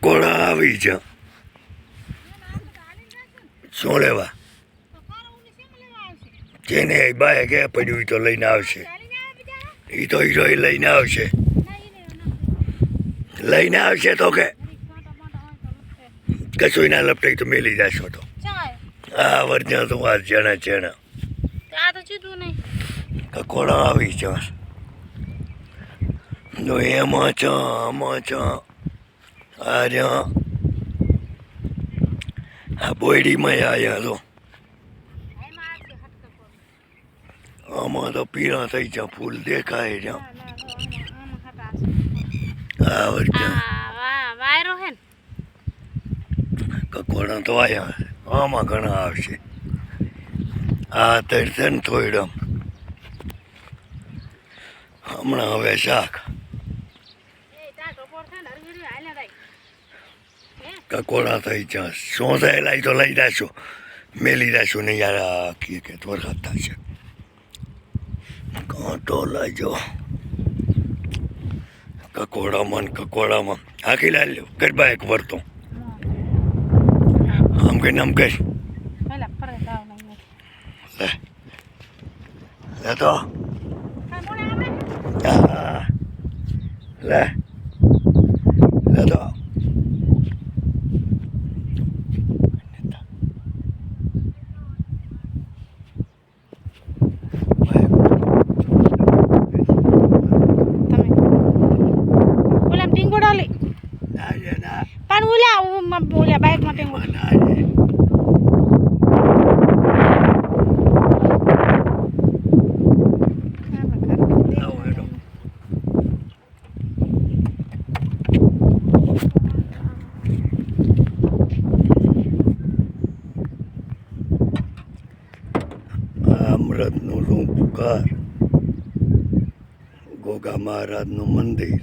કકોડા આવી છે શું લેવા? જેને બાય કે પડ્યું તો લઈને આવશે. એ તો હીરો લઈને આવશે. લઈને આવશે તો કે? કશું ના લપટાઈ તો મેલી જશો તો. આ વર્જ્યા તો આ જણા નહીં કકોડા આવી છે એમાં છે, આમાં છે. આ આ બોયડીમાં આવ્યા તો આમાં તો પીળા થઈ છે ફૂલ દેખાય છે. કકોડા તો આવ્યા આમાં ઘણા આવશે. આ તરશે ને થોડમ હમણાં હવે શાક. કકોડા થઈ છે શું થાય ઈ તો લઈ જશો મેલી જશો ને યાર આખી કે વરસાદ થશે કાંટો લાજો કકોડામાં કકોડામાં હાકી લાલ્યો ગરબા એક વર્તો આમ કઈ નામ લે લે તો લે લે તો તમે ઓલા ટીંગોડા લે ના છે ના પણ ઓલા ઉ- ઓલા બાઇકમાં માં. આ અમૃતનું રૂમ પુકાર ગોગા મહારાજનું મંદિર.